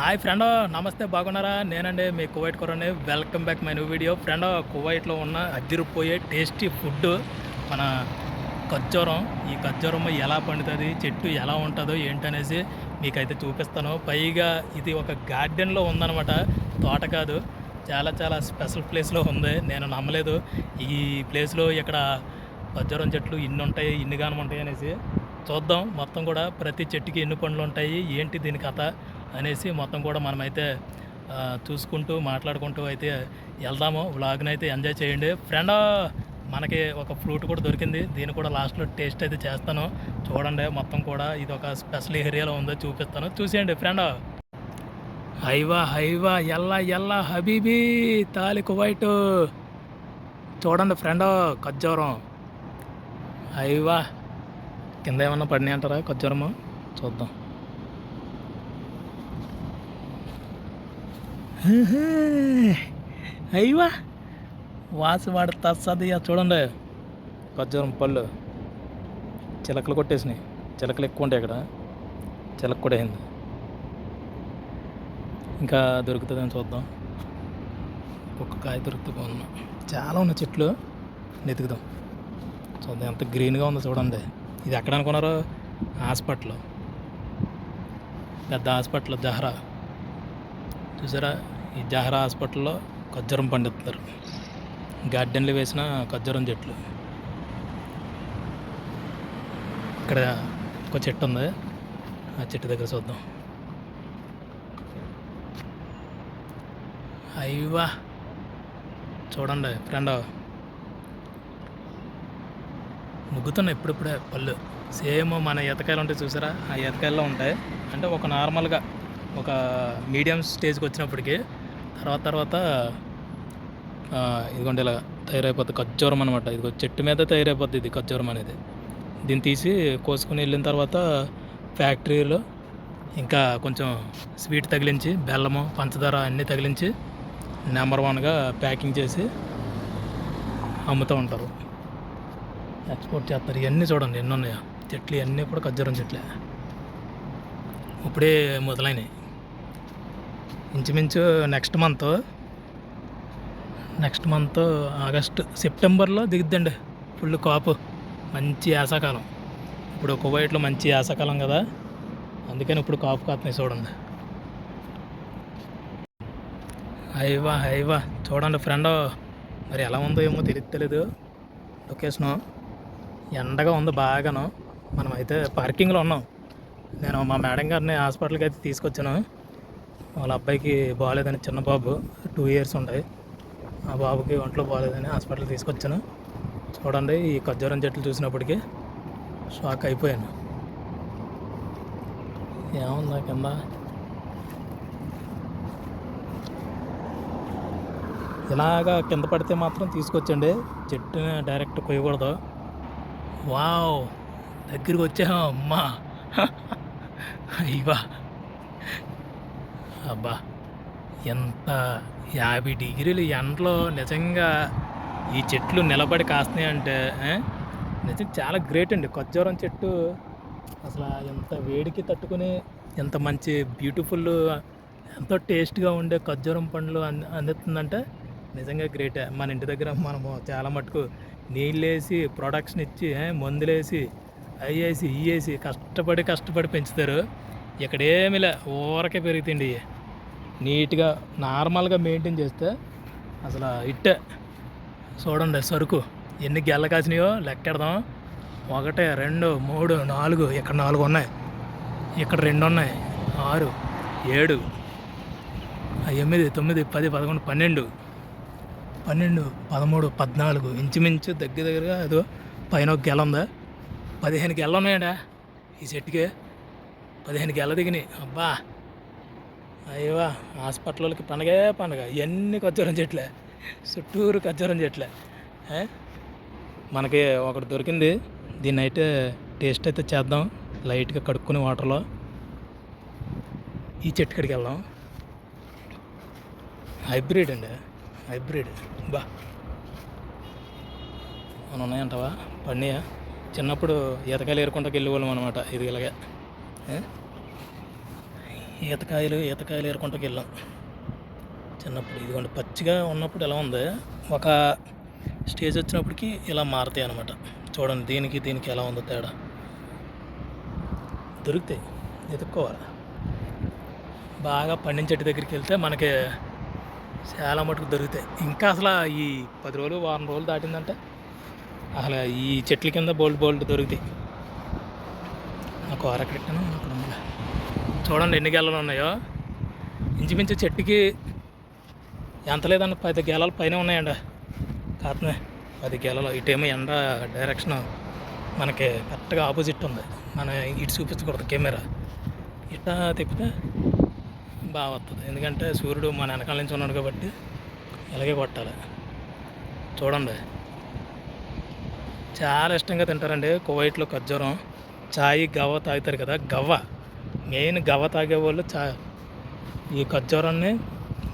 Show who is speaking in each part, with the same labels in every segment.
Speaker 1: Hi friend నమస్తే బాగున్నారా? నేనండి మీ Kuwait కొరని. Welcome back my new video. Friend కువైట్లో ఉన్న అదిరిపోయే టేస్టీ ఫుడ్ మన ఖర్జూరం. ఈ ఖర్జూరం ఎలా పండుతుంది చెట్టు ఎలా ఉంటుందో ఏంటనేసి మీకైతే చూపిస్తాను. పైగా ఇది ఒక గార్డెన్లో ఉందన్నమాట. తోట కాదు చాలా చాలా స్పెషల్ ప్లేస్లో ఉంది. నేను నమ్మలేదు. ఈ ప్లేస్లో ఇక్కడ ఖర్జూరం చెట్లు ఇన్ని ఉంటాయి ఇన్ని గానం ఉంటాయి అనేసి చూద్దాం. మొత్తం కూడా ప్రతి చెట్టుకి ఎన్ని పండ్లు ఉంటాయి ఏంటి దీని కథ? అనేసి మొత్తం కూడా మనమైతే చూసుకుంటూ మాట్లాడుకుంటూ అయితే వెళ్దాము. వ్లాగ్ని అయితే ఎంజాయ్ చేయండి. ఫ్రెండ్ మనకి ఒక ఫ్రూట్ కూడా దొరికింది. దీన్ని కూడా లాస్ట్లో టేస్ట్ అయితే చేస్తాను. చూడండి మొత్తం కూడా ఇది ఒక స్పెషల్ ఏరియాలో ఉందో చూపిస్తాను. చూసేయండి ఫ్రెండ్. హైవా హైవా ఎల్లా ఎల్లా హబీబీ తాలి కువైట్ చూడండి ఫ్రెండ్ ఖర్జూరం. హైవా. కింద ఏమన్నా పడినాయి అంటారా ఖర్జూరము? చూద్దాం. అయ్యవా వాసి వాడి తස්සది చూడండి. ఖర్జూరం పళ్ళు. చిలకలు కొట్టేసినాయి. చిలకలు ఎక్కువ ఉంటాయి ఇక్కడ చిలక కూడా అయింది. ఇంకా దొరుకుతుందని చూద్దాం. ఒక్క కాయ దొరుకుతూ బాగున్నా చాలా ఉన్నాయి చెట్లు. వెతుకుదాం. చూద్దాం ఎంత గ్రీన్గా ఉందో చూడండి. ఇది ఎక్కడ అనుకున్నారు? హాస్పిటల్. పెద్ద హాస్పిటల్ జహరా. చూసారా? ఈ జహరా హాస్పిటల్లో ఖర్జూరం పండిస్తారు. గార్డెన్లు వేసిన ఖర్జూరం చెట్లు. ఇక్కడ ఒక చెట్టు ఉంది. ఆ చెట్టు దగ్గర చూద్దాం. అయ్యవా చూడండి ఫ్రెండ్. ముగ్గుతున్నాయి ఇప్పుడిప్పుడే పళ్ళు. సేమ్ మన ఈతకాయలు ఉంటాయి చూసారా? ఆ ఈతకాయల్లో ఉంటాయి. అంటే ఒక నార్మల్గా ఒక మీడియం స్టేజ్కి వచ్చినప్పటికీ తర్వాత తర్వాత ఇదిగోండి ఇలా తయారైపోతుంది ఖర్జూరం అనమాట ఇది చెట్టు మీద తయారైపోద్ది ఇది ఖర్జూరం అనేది. దీన్ని తీసి కోసుకుని వెళ్ళిన తర్వాత ఫ్యాక్టరీలో ఇంకా కొంచెం స్వీట్ తగిలించి బెల్లము పంచదార అన్నీ తగిలించి నెంబర్ వన్గా ప్యాకింగ్ చేసి అమ్ముతూ ఉంటారు. ఎక్స్పోర్ట్ చేస్తారు. ఇవన్నీ చూడండి ఎన్ని ఉన్నాయో. చెట్లు ఇవన్నీ కూడా ఖర్జూరం చెట్లే. ఇప్పుడే మొదలైనవి ఇంచుమించు next month next month August సెప్టెంబర్లో దిగుద్దండి. ఫుల్ కాపు మంచి యాసకాలం. ఇప్పుడు కువైట్లో మంచి యాసకాలం కదా. అందుకని ఇప్పుడు కాపు కాతున్నాయి చూడండి. హైవా హైవా. చూడండి ఫ్రెండ్ మరి ఎలా ఉందో ఏమో తెలియట్లేదు లొకేషను ఎండగా ఉంది బాగాను. మనం అయితే పార్కింగ్లో ఉన్నాం. నేను మా మేడం గారిని హాస్పిటల్కి అయితే తీసుకొచ్చాను. వాళ్ళ అబ్బాయికి బాగాలేదని చిన్న బాబు టూ ఇయర్స్ ఉంటాయి. ఆ బాబుకి ఒంట్లో బాగాలేదని హాస్పిటల్ తీసుకొచ్చాను. చూడండి ఈ ఖర్జూరం చెట్లు చూసినప్పటికీ షాక్ అయిపోయాను. ఏముందా కింద? ఇలాగా కింద పడితే మాత్రం తీసుకొచ్చండి. చెట్టుని డైరెక్ట్ కొయ్యకూడదు. వావ్! దగ్గరికి వచ్చాం అమ్మా అయ్యా అబ్బా! ఎంత యాభై డిగ్రీలు ఎండలో నిజంగా ఈ చెట్లు నిలబడి కాస్తున్నాయి అంటే నిజంగా నిజం చాలా గ్రేట్ అండి. ఖర్జూరం చెట్టు అసలు ఎంత వేడికి తట్టుకుని ఎంత మంచి బ్యూటిఫుల్ ఎంతో టేస్ట్గా ఉండే ఖర్జూరం పండ్లు అంది అందుతుందంటే నిజంగా గ్రేటే. మన ఇంటి దగ్గర మనము చాలా మటుకు నీళ్ళు వేసి ప్రొడక్షన్ ఇచ్చి మందులేసి అయ్యేసి ఇయ్యేసి ఇవి కష్టపడి కష్టపడి పెంచుతారు. ఇక్కడేమిలే ఊరకే పెరుగుతుంది నీట్గా నార్మల్గా మెయింటైన్ చేస్తే అసలు ఇట్టే. చూడండి సరుకు. ఎన్ని గెల్ల కాసినాయో లెక్కెడదాం. ఒకటి రెండు మూడు నాలుగు ఇక్కడ నాలుగు ఉన్నాయి. ఇక్కడ రెండు ఉన్నాయి. ఆరు ఏడు ఎనిమిది తొమ్మిది పది పదకొండు పన్నెండు. పన్నెండు పదమూడు పద్నాలుగు. ఇంచుమించు దగ్గర దగ్గరగా ఏదో పైన ఒక గెల ఉందా. పదిహేను గెల ఉన్నాయడా ఈ సెట్కి పదిహేను గెల దిగినాయి. అబ్బా! అయ్యవా హాస్పిటల్కి పండగే పండగ. ఇవన్నీ ఖర్జూరం చెట్లే. చుట్టూరు ఖర్జూరం చెట్లే. మనకి ఒకటి దొరికింది. దీన్ని అయితే టేస్ట్ అయితే చేద్దాం. లైట్గా కడుక్కుని వాటర్లో ఈ చెట్టు కాడికి వెళ్దాం. హైబ్రిడ్ అండి. హైబ్రిడ్. బా! మనం ఉన్నాయంటావా? పండియా? చిన్నప్పుడు ఈతకాయలు ఏరుకుంటాకి వెళ్ళేవాళ్ళం అనమాట ఇది ఇలాగే. ఈతకాయలు ఈతకాయలు ఏరుకుంటూ వెళ్ళాం. చిన్నప్పుడు ఇదిగోండి పచ్చిగా ఉన్నప్పుడు ఎలా ఉంది? ఒక స్టేజ్ వచ్చినప్పటికి ఇలా మారుతాయి అనమాట చూడండి దీనికి దీనికి ఎలా ఉందో తేడా. దొరుకుతాయి ఎదుక్కోవాలి బాగా పండించేటి దగ్గరికి వెళ్తే మనకి చాలా మటుకు దొరుకుతాయి. ఇంకా అసలు ఈ పది రోజులు వారం రోజులు దాటిందంటే అసలు ఈ చెట్ల కింద బోల్డ్ బోల్డ్ దొరుకుతాయి. నాకు అరకెట్టాను అక్కడ ఉంది. చూడండి ఎన్ని గెలలు ఉన్నాయో. ఇంచుమించు చెట్టుకి ఎంత లేదన్న పది గెలలు పైన ఉన్నాయండి కాతనే పది గెలలు. ఇటేమో ఎండ డైరెక్షన్ మనకి కరెక్ట్గా ఆపోజిట్ ఉంది. మన ఇటు చూపించకూడదు కెమెరా. ఇట్లా తిప్పితే బాగా వస్తుంది ఎందుకంటే సూర్యుడు మన వెనకాల నుంచి ఉన్నాడు కాబట్టి ఇలాగే కొట్టాలి. చూడండి. చాలా ఇష్టంగా తింటారండి. కువైట్లో ఖర్జూరం. చాయ్ గవ్వ తాగుతారు కదా గవ్వ. మెయిన్ గవ్వ తాగే వాళ్ళు చా ఈ ఖర్జూరాన్ని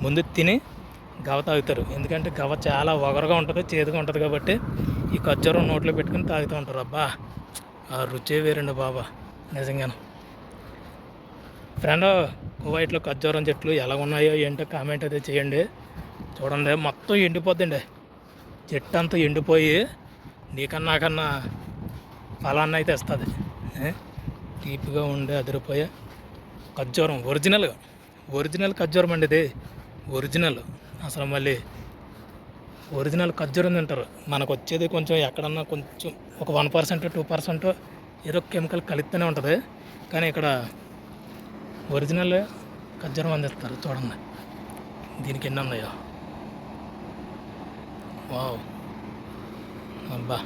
Speaker 1: ముందు తిని గవ్వ తాగుతారు. ఎందుకంటే గవ్వ చాలా ఒగరుగా ఉంటుంది చేదుగా ఉంటుంది కాబట్టి ఈ ఖర్జూరం నోట్లో పెట్టుకుని తాగుతూ ఉంటారు. అబ్బా ఆ రుచే వేరండి బాబా నిజంగాను. ఫ్రెండ్ కువైట్లో ఖర్జూరం చెట్లు ఎలా ఉన్నాయో ఏంటో కామెంట్ అయితే చేయండి. చూడండి మొత్తం ఎండిపోద్దండి. చెట్టు అంతా ఎండిపోయి నీకన్నా నాకన్నా ఫలాన్ని అయితే ఇస్తుంది. తీపిగా ఉండే అదిరిపోయే ఖర్జూరం ఒరిజినల్ ఒరిజినల్ ఖర్జూరం అండి ఇది. ఒరిజినల్. అసలు మళ్ళీ ఒరిజినల్ ఖర్జూరం తింటారు. మనకు వచ్చేది కొంచెం ఎక్కడన్నా కొంచెం ఒక వన్ పర్సెంట్ టూ పర్సెంట్ ఏదో కెమికల్ కలిపితేనే ఉంటుంది. కానీ ఇక్కడ ఒరిజినల్ ఖర్జూరం అందిస్తారు చూడండి. దీనికి ఎన్ని ఉన్నాయో? వావ్. అబ్బా.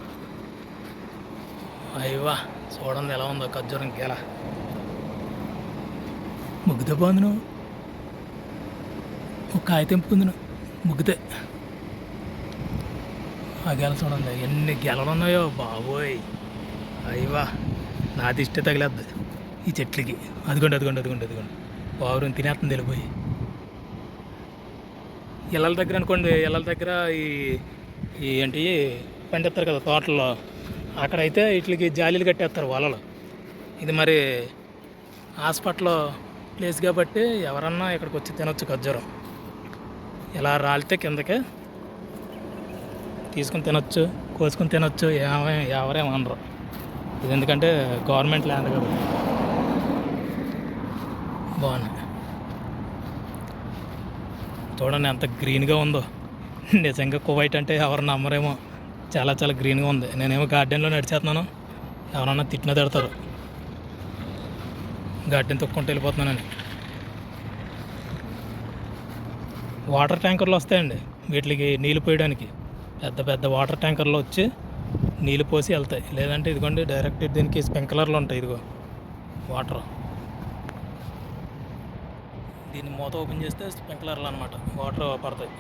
Speaker 1: అయ్యవా చూడండి ఎలా ఉందో ఖర్జూరం గెల. ముగ్గుతే బాగుంది ఒక కాయ తెంపుకుంది ముగ్గుతే. ఆ గెల చూడండి ఎన్ని గెలలు ఉన్నాయో బాబోయ్. అయ్యవా నా దిష్టి తగిలేద్ది. ఈ చెట్లకి. అదిగోండి అదిగోండి అదిగోండి అదిగోండి. పావురం తినేస్తుంది వెళ్ళిపోయి ఇళ్ళల దగ్గర అనుకోండి ఇళ్ళల దగ్గర ఈ ఈ ఏంటి పండిస్తారు కదా తోటల్లో. అక్కడైతే వీటికి జాలీలు కట్టేస్తారు వలలు ఇది మరి హాస్పిటల్ ప్లేస్ కాబట్టి ఎవరన్నా ఇక్కడికి వచ్చి తినొచ్చు ఖర్జూరం. ఇలా రాలితే కిందకి తీసుకుని తినొచ్చు కోసుకుని తినొచ్చు ఏమే ఎవరేమనరు ఇది ఎందుకంటే గవర్నమెంట్ ల్యాండ్ కాబట్టి. బాగున్నాయి చూడండి ఎంత గ్రీన్గా ఉందో. నిజంగా కువైట్ అంటే ఎవరు నమ్మరేమో. చాలా చాలా గ్రీన్గా ఉంది. నేనేమో గార్డెన్లో నడిచేస్తున్నాను. ఎవరన్నా తిట్టిన తిడతారు. గార్డెన్ తొక్కుంటూ వెళ్ళిపోతున్నానని. వాటర్ ట్యాంకర్లు వస్తాయండి. వీటికి నీళ్ళు పోయడానికి. పెద్ద పెద్ద వాటర్ ట్యాంకర్లు వచ్చి నీళ్ళు పోసి వెళ్తాయి. లేదంటే ఇదిగోండి డైరెక్ట్ దీనికి స్ప్రింక్లర్లు ఉంటాయి ఇదిగో. వాటర్ దీన్ని మూత ఓపెన్ చేస్తే స్ప్రింక్లర్లు అనమాట వాటర్ పడతాయి.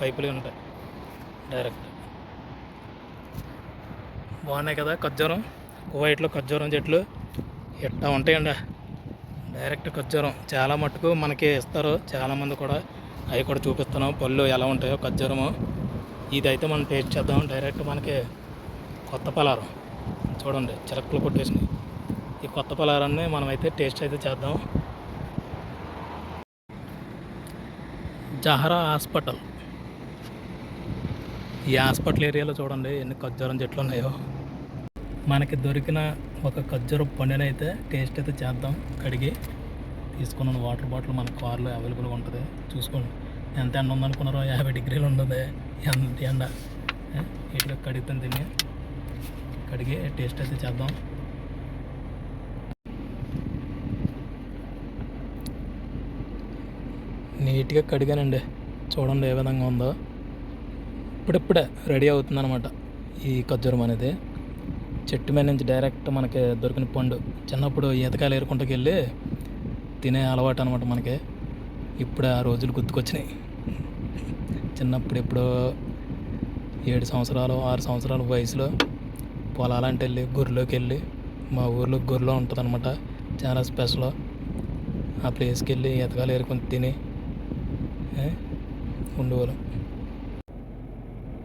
Speaker 1: పైపులు ఉంటాయి. డైరెక్ట్ బాగున్నాయి కదా ఖర్జూరం. కువైట్లో ఖర్జూరం చెట్లు ఎట్టా ఉంటాయండి. డైరెక్ట్ ఖర్జూరం. చాలా మట్టుకు మనకి ఇస్తారు. చాలామంది కూడా అవి కూడా చూపిస్తున్నాం. పళ్ళు ఎలా ఉంటాయో ఖర్జూరము. ఇదైతే మనం టేస్ట్ చేద్దాం. డైరెక్ట్ మనకి కొత్త పలారం. చూడండి చిరక్కలు కొట్టేసినాయి. ఈ కొత్త పలారాన్ని మనమైతే టేస్ట్ అయితే చేద్దాం. Jahra hospital. ఈ హాస్పిటల్ ఏరియాలో చూడండి ఎన్ని ఖర్జూరం చెట్లు ఉన్నాయో. మనకి దొరికిన ఒక ఖజ్జూర పండునైతే టేస్ట్ అయితే చేద్దాం. కడిగి తీసుకున్న వాటర్ బాటిల్ మన కార్లో అవైలబుల్గా ఉంటుంది. చూసుకోండి. ఎంత ఎండ ఉందనుకున్నారో? యాభై డిగ్రీలు ఉంటుంది ఎంత ఎండ? ఇట్లా కడుగుతాను తిని కడిగి టేస్ట్ అయితే చేద్దాం. నీట్గా కడిగానండి. చూడండి ఏ విధంగా ఉందో. ఇప్పుడిప్పుడే రెడీ అవుతుందన్నమాట ఈ ఖర్జూరం అనేది. చెట్టు మీద నుంచి డైరెక్ట్ మనకి దొరికిన పండు. చిన్నప్పుడు ఈతకాయలు ఏరుకుంటకి వెళ్ళి తినే అలవాటు అనమాట మనకి. ఇప్పుడు ఆ రోజులు గుర్తుకొచ్చినాయి. చిన్నప్పుడు ఎప్పుడో ఏడు సంవత్సరాలు ఆరు సంవత్సరాల వయసులో పొలాలంటే వెళ్ళి గుర్రలోకి వెళ్ళి మా ఊర్లో గుర్రలో ఉంటుంది అనమాట చాలా స్పెషల్. ఆ ప్లేస్కి వెళ్ళి ఎతకాలు ఏరుకొని తిని ఉండేవాళ్ళం.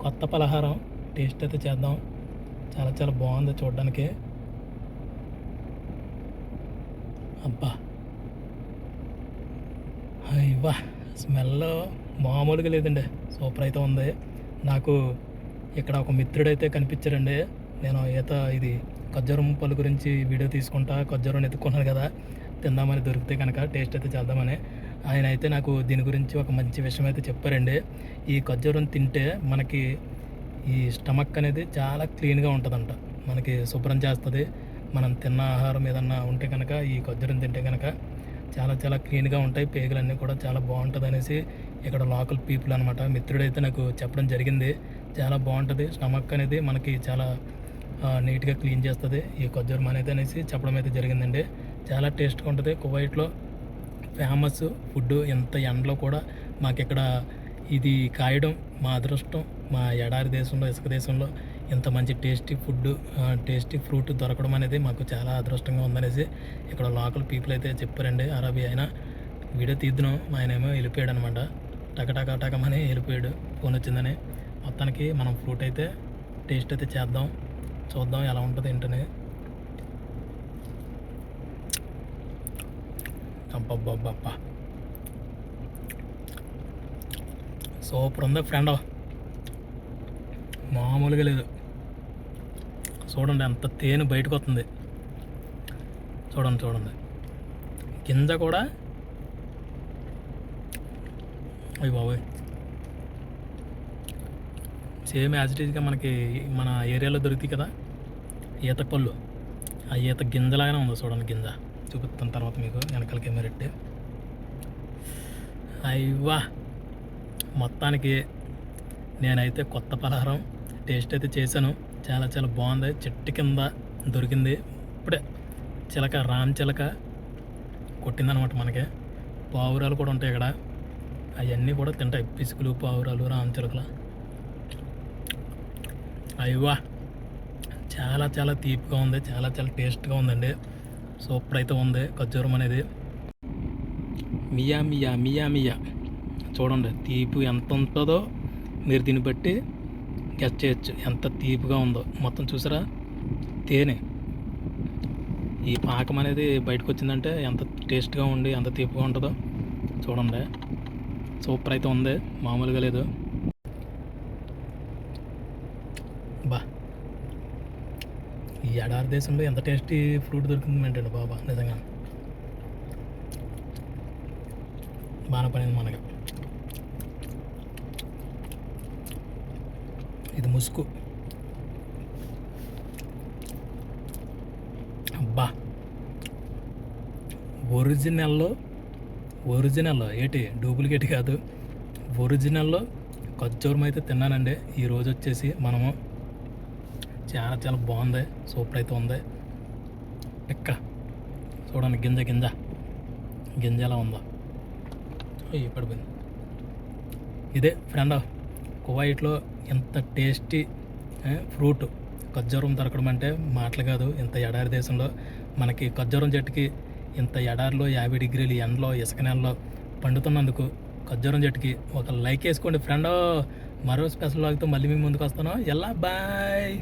Speaker 1: కొత్త పలహారం టేస్ట్ అయితే చేద్దాం. చాలా చాలా బాగుంది చూడడానికి. అబ్బా. అయ్యవా స్మెల్ మామూలుగా లేదండి. సూపర్ అయితే ఉంది. నాకు ఇక్కడ ఒక మిత్రుడైతే కనిపించారండి నేను ఈత ఇది ఖజ్జూరం పళ్ళు గురించి వీడియో తీసుకుంటా ఖర్జూరం ఎత్తుకున్నాను కదా. తిందామని దొరికితే కనుక టేస్ట్ అయితే చేద్దామని. ఆయన అయితే నాకు దీని గురించి ఒక మంచి విషయం అయితే చెప్పారండి. ఈ ఖర్జూరం తింటే మనకి ఈ స్టమక్ అనేది చాలా క్లీన్గా ఉంటుందంట. మనకి శుభ్రం చేస్తుంది. మనం తిన్న ఆహారం ఏదన్నా ఉంటే కనుక ఈ ఖజ్జూరం తింటే కనుక చాలా చాలా క్లీన్గా ఉంటాయి. పేగులన్నీ కూడా చాలా బాగుంటుంది అనేసి ఇక్కడ లోకల్ పీపుల్ అనమాట మిత్రుడైతే నాకు చెప్పడం జరిగింది. చాలా బాగుంటుంది. స్టమక్ అనేది మనకి చాలా నీట్గా క్లీన్ చేస్తుంది. ఈ ఖజ్జూరం అనేది అనేసి చెప్పడం అయితే జరిగిందండి. చాలా టేస్ట్గా ఉంటుంది. కువైట్లో ఫేమస్ ఫుడ్ ఎంత ఎండలో కూడా మాకు ఇక్కడ ఇది కాయడం మా అదృష్టం. మా ఎడారి దేశంలో ఇసుక దేశంలో ఇంత మంచి టేస్టీ ఫుడ్ టేస్టీ ఫ్రూట్ దొరకడం అనేది మాకు చాలా అదృష్టంగా ఉందనేసి ఇక్కడ లోకల్ పీపుల్ అయితే చెప్పారండి. అరబీ ఆయన వీడియో తీద్దాం ఆయన ఏమో వెళ్ళిపోయాడు అనమాట టకటక టకమని వెళ్ళిపోయాడు. ఫోన్ వచ్చిందని మొత్తానికి మనం ఫ్రూట్ అయితే టేస్ట్ అయితే చేద్దాం చూద్దాం ఎలా ఉంటుంది ఏంటని. అబ్బబ్బబ్బబ్బా. సూపర్ ఉంది ఫ్రెండ్. మామూలుగా లేదు. చూడండి ఎంత తేనె బయటకు వస్తుంది చూడండి చూడండి. గింజ కూడా అయ్యి బాబోయ్. సేమ్ యాజ్ మనకి మన ఏరియాలో దొరుకుతాయి కదా ఈత పళ్ళు. ఆ ఈత గింజలాగానే ఉంది చూడండి గింజ. చూపిస్తాను తర్వాత మీకు వెనకాల కెమెరెట్టి అయ్యవా మొత్తానికి నేనైతే కొత్త పలహారం టేస్ట్ అయితే చేశాను. చాలా చాలా బాగుంది. చెట్టు కింద దొరికింది. ఇప్పుడే చిలక రామ్ చిలక కొట్టిందనమాట మనకి. పావురాలు కూడా ఉంటాయి ఇక్కడ. అవన్నీ కూడా తింటాయి. పిసుకులు పావురాలు రామ్ చిలకలు. అయ్యవా చాలా చాలా తీపిగా ఉంది. చాలా చాలా టేస్ట్గా ఉందండి. సూపర్ అయితే ఉంది. ఖర్జూరం అనేది. మియా మియా మియా మియా. చూడండి తీపి ఎంత ఉంటుందో మీరు దీన్ని బట్టి గెస్ట్ చేయొచ్చు ఎంత తీపిగా ఉందో. మొత్తం చూసారా? తేనె. ఈ పాకం అనేది బయటకు వచ్చిందంటే ఎంత టేస్ట్గా ఉండి ఎంత తీపిగా ఉంటుందో చూడండి. సూపర్ అయితే ఉంది. మామూలుగా లేదు. బా. ఈ ఎడారి దేశంలో ఎంత టేస్టీ ఫ్రూట్ దొరుకుతుంది ఏంటండి బాబా నిజంగా. బాగా పడింది మనకి ఇది ముసుగు అబ్బా. ఒరిజినల్లో ఒరిజినల్ ఏంటి? డూప్లికేట్ కాదు. ఒరిజినల్లో ఖర్జూరం అయితే తిన్నానండి. ఈ రోజు వచ్చేసి మనము చాలా చాలా బాగుంది. సూపర్ అయితే ఉంది. ఎక్క చూడండి గింజ గింజ. గింజ ఎలా ఉందో. పడిపోయింది. ఇదే ఫ్రెండ్ కువైట్లో ఎంత టేస్టీ ఫ్రూట్. ఖర్జూరం దొరకడం అంటే మాటలు కాదు. ఇంత ఎడారి దేశంలో మనకి ఖర్జూరం చెట్టుకి ఇంత ఎడారిలో యాభై డిగ్రీలు ఎండలో ఇసుక నెలలో పండుతున్నందుకు ఖర్జూరం చెట్టుకి ఒక లైక్ వేసుకోండి ఫ్రెండ్. మరో స్పెషల్ లాగ్తో మళ్ళీ మీ ముందుకు వస్తాను. ఎలా బాయ్.